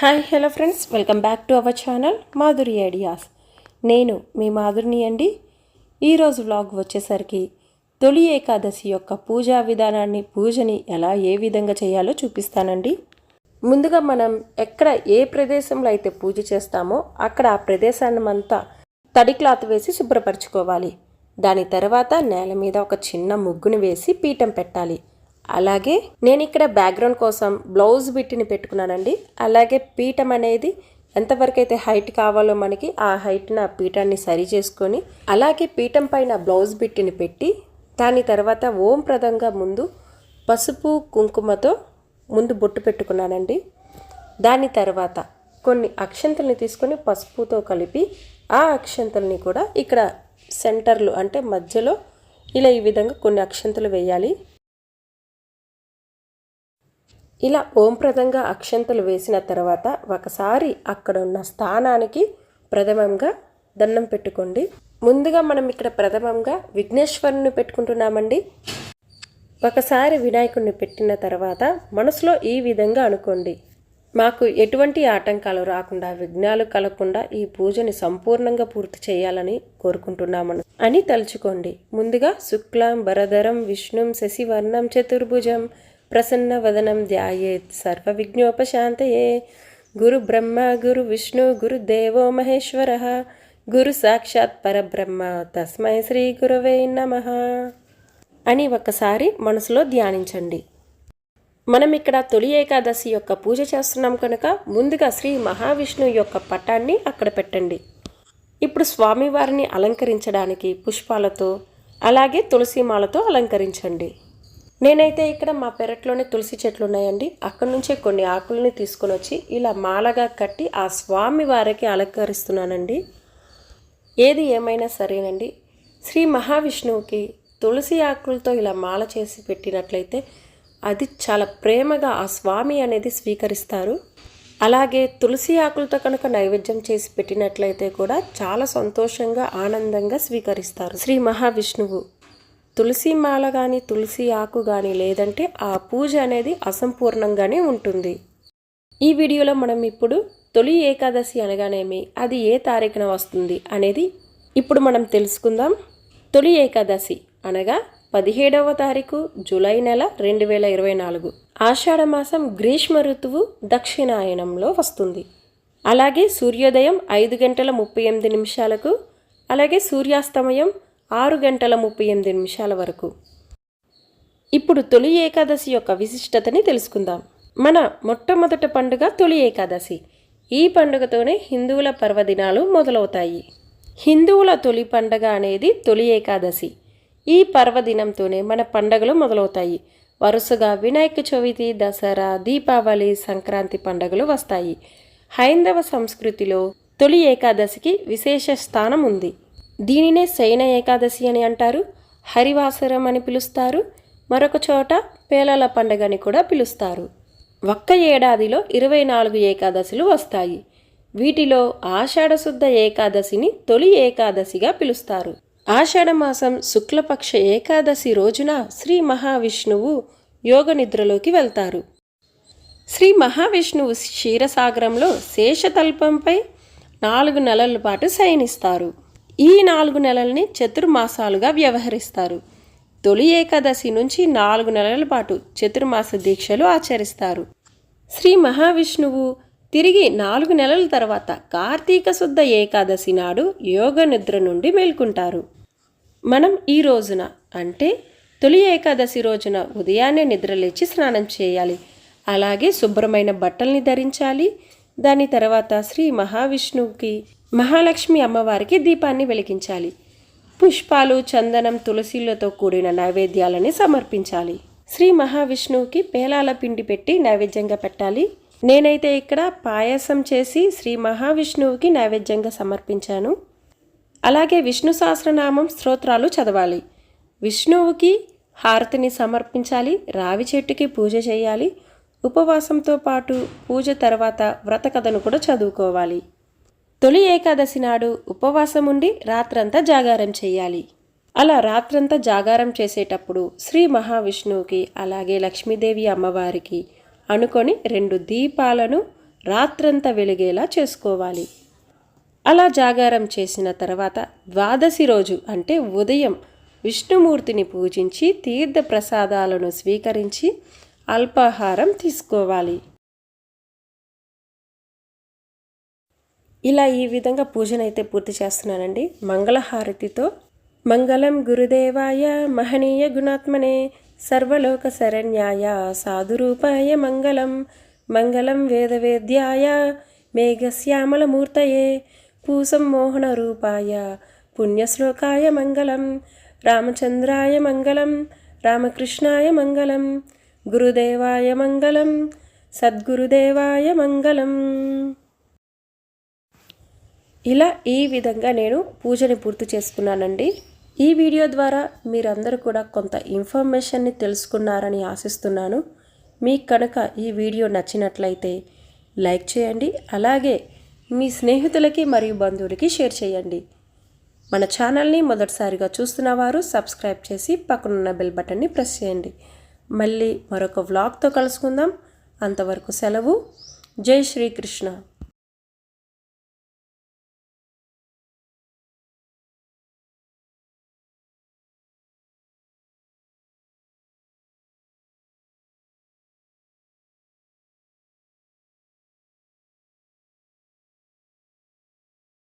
Hi hello friends. Welcome back to our channel Madhuri ideas. నేను మీ మాధురిని అండి. ఈరోజు వ్లాగ్ వచ్చేసరికి తొలి ఏకాదశి యొక్క పూజా విధానాన్ని పూజని ఎలా ఏ విధంగా చేయాలో చూపిస్తానండి. ముందుగా మనం ఎక్కడ ఏ ప్రదేశంలో అయితే పూజ చేస్తామో అక్కడ ఆ ప్రదేశాన్ని అంతా తడి క్లాత్ వేసి శుభ్రపరచుకోవాలి. దాని తర్వాత నేల మీద ఒక చిన్న ముగ్గుని వేసి పీఠం పెట్టాలి. అలాగే నేను ఇక్కడ బ్యాక్గ్రౌండ్ కోసం బ్లౌజ్ బిట్టిని పెట్టుకున్నానండి. అలాగే పీఠం అనేది ఎంతవరకు అయితే హైట్ కావాలో మనకి ఆ హైట్న పీఠాన్ని సరి చేసుకొని అలాగే పీఠం పైన బ్లౌజ్ బిట్టిని పెట్టి దాని తర్వాత ఓం ప్రదంగా ముందు పసుపు కుంకుమతో ముందు బొట్టు పెట్టుకున్నానండి. దాని తర్వాత కొన్ని అక్షంతల్ని తీసుకొని పసుపుతో కలిపి ఆ అక్షంతల్ని కూడా ఇక్కడ సెంటర్లు అంటే మధ్యలో ఇలా ఈ విధంగా కొన్ని అక్షంతలు వేయాలి. ఇలా ఓంప్రదంగా అక్షంతలు వేసిన తర్వాత ఒకసారి అక్కడ ఉన్న స్థానానికి ప్రథమంగా దండం పెట్టుకోండి. ముందుగా మనం ఇక్కడ ప్రథమంగా విఘ్నేశ్వరుని పెట్టుకుంటున్నామండి. ఒకసారి వినాయకుడిని పెట్టిన తర్వాత మనసులో ఈ విధంగా అనుకోండి. మాకు ఎటువంటి ఆటంకాలు రాకుండా విఘ్నాలు కలగకుండా ఈ పూజని సంపూర్ణంగా పూర్తి చేయాలని కోరుకుంటున్నామని అని తలుచుకోండి. ముందుగా శుక్లం భరధరం విష్ణుం శశివర్ణం చతుర్భుజం ప్రసన్న వదనం ధ్యాయేత్ సర్వ విఘ్నోపశాంతయే గురు బ్రహ్మ గురు విష్ణు గురు దేవో మహేశ్వర గురు సాక్షాత్ పరబ్రహ్మ తస్మై శ్రీ గురవే నమ అని ఒకసారి మనసులో ధ్యానించండి. మనం ఇక్కడ తొలి ఏకాదశి యొక్క పూజ చేస్తున్నాం కనుక ముందుగా శ్రీ మహావిష్ణువు యొక్క పటాన్ని అక్కడ పెట్టండి. ఇప్పుడు స్వామివారిని అలంకరించడానికి పుష్పాలతో అలాగే తులసి మాలతో అలంకరించండి. నేనైతే ఇక్కడ మా పెరట్లోనే తులసి చెట్లు ఉన్నాయండి. అక్కడ నుంచే కొన్ని ఆకుల్ని తీసుకొని వచ్చి ఇలా మాలగా కట్టి ఆ స్వామి వారికి అలంకరిస్తున్నానండి. ఏది ఏమైనా సరేనండి. శ్రీ మహావిష్ణువుకి తులసి ఆకులతో ఇలా మాల చేసి పెట్టినట్లయితే అది చాలా ప్రేమగా ఆ స్వామి అనేది స్వీకరిస్తారు. అలాగే తులసి ఆకులతో కనుక నైవేద్యం చేసి పెట్టినట్లయితే కూడా చాలా సంతోషంగా ఆనందంగా స్వీకరిస్తారు శ్రీ మహావిష్ణువు. తులసి మాల కానీ తులసి ఆకు కానీ లేదంటే ఆ పూజ అనేది అసంపూర్ణంగానే ఉంటుంది. ఈ వీడియోలో మనం ఇప్పుడు తొలి ఏకాదశి అనగానేమి అది ఏ తారీఖున వస్తుంది అనేది ఇప్పుడు మనం తెలుసుకుందాం. తొలి ఏకాదశి అనగా పదిహేడవ తారీఖు జూలై నెల రెండు వేల ఇరవై నాలుగు. ఆషాఢ మాసం గ్రీష్మ ఋతువు దక్షిణాయనంలో వస్తుంది. అలాగే సూర్యోదయం ఐదు గంటల ముప్పై ఎనిమిది నిమిషాలకు అలాగే సూర్యాస్తమయం ఆరు గంటల ముప్పై ఎనిమిది నిమిషాల వరకు. ఇప్పుడు తొలి ఏకాదశి యొక్క విశిష్టతని తెలుసుకుందాం. మన మొట్టమొదటి పండుగ తొలి ఏకాదశి. ఈ పండుగతోనే హిందువుల పర్వదినాలు మొదలవుతాయి. హిందువుల తొలి పండగ అనేది తొలి ఏకాదశి. ఈ పర్వదినంతోనే మన పండగలు మొదలవుతాయి. వరుసగా వినాయక చవితి దసరా దీపావళి సంక్రాంతి పండుగలు వస్తాయి. హైందవ సంస్కృతిలో తొలి ఏకాదశికి విశేష స్థానం ఉంది. దీనినే శయన ఏకాదశి అని అంటారు. హరివాసరం అని పిలుస్తారు. మరొక చోట పేలల పండగ అని కూడా పిలుస్తారు. ఒక్క ఏడాదిలో ఇరవై నాలుగు ఏకాదశులు వస్తాయి. వీటిలో ఆషాఢశుద్ధ ఏకాదశిని తొలి ఏకాదశిగా పిలుస్తారు. ఆషాఢ మాసం శుక్లపక్ష ఏకాదశి రోజున శ్రీ మహావిష్ణువు యోగ నిద్రలోకి వెళ్తారు. శ్రీ మహావిష్ణువు క్షీరసాగరంలో శేషతల్పంపై నాలుగు నెలల పాటు శయనిస్తారు. ఈ నాలుగు నెలల్ని చతుర్మాసాలుగా వ్యవహరిస్తారు. తొలి ఏకాదశి నుంచి నాలుగు నెలల పాటు చతుర్మాస దీక్షలు ఆచరిస్తారు. శ్రీ మహావిష్ణువు తిరిగి నాలుగు నెలల తర్వాత కార్తీక శుద్ధ ఏకాదశి నాడు యోగ నిద్ర నుండి మేల్కొంటారు. మనం ఈ రోజున అంటే తొలి ఏకాదశి రోజున ఉదయాన్నే నిద్రలేచి స్నానం చేయాలి. అలాగే శుభ్రమైన బట్టల్ని ధరించాలి. దాని తర్వాత శ్రీ మహావిష్ణువుకి మహాలక్ష్మి అమ్మవారికి దీపాన్ని వెలిగించాలి. పుష్పాలు చందనం తులసిలతో కూడిన నైవేద్యాలని సమర్పించాలి. శ్రీ మహావిష్ణువుకి పేలాల పిండి పెట్టి నైవేద్యంగా పెట్టాలి. నేనైతే ఇక్కడ పాయసం చేసి శ్రీ మహావిష్ణువుకి నైవేద్యంగా సమర్పించాను. అలాగే విష్ణు సహస్రనామం స్తోత్రాలు చదవాలి. విష్ణువుకి హారతిని సమర్పించాలి రావి చెట్టుకి పూజ చేయాలి ఉపవాసంతో పాటు పూజ తర్వాత వ్రత కథను కూడా చదువుకోవాలి. తొలి ఏకాదశి నాడు ఉపవాసం ఉండి రాత్రంతా జాగారం చేయాలి. అలా రాత్రంతా జాగారం చేసేటప్పుడు శ్రీ మహావిష్ణువుకి అలాగే లక్ష్మీదేవి అమ్మవారికి అనుకొని రెండు దీపాలను రాత్రంతా వెలిగేలా చేసుకోవాలి. అలా జాగారం చేసిన తర్వాత ద్వాదశి రోజు అంటే ఉదయం విష్ణుమూర్తిని పూజించి తీర్థ ప్రసాదాలను స్వీకరించి అల్పాహారం తీసుకోవాలి. ఇలా ఈ విధంగా పూజనైతే పూర్తి చేస్తున్నానండి. మంగళహారతితో మంగళం గురుదేవాయ మహనీయ గుణాత్మనే సర్వలోక శరణ్యాయ సాధురూపాయ మంగళం. మంగళం వేదవేద్యాయ మేఘశ్యామలమూర్తయే పూసం మోహన రూపాయ పుణ్యశ్లోకాయ మంగళం. రామచంద్రాయ మంగళం. రామకృష్ణాయ మంగళం. గురుదేవాయ మంగళం. సద్గురుదేవాయ మంగళం. ఇలా ఈ విధంగా నేను పూజని పూర్తి చేసుకున్నానండి. ఈ వీడియో ద్వారా మీరందరూ కూడా కొంత ఇన్ఫర్మేషన్ని తెలుసుకున్నారని ఆశిస్తున్నాను. మీకు కనుక ఈ వీడియో నచ్చినట్లయితే లైక్ చేయండి. అలాగే మీ స్నేహితులకి మరియు బంధువులకి షేర్ చేయండి. మన ఛానల్ని మొదటిసారిగా చూస్తున్న వారు సబ్స్క్రైబ్ చేసి పక్కనున్న బెల్ బటన్ని ప్రెస్ చేయండి. మళ్ళీ మరొక వ్లాగ్తో కలుసుకుందాం. అంతవరకు సెలవు. జై శ్రీకృష్ణ.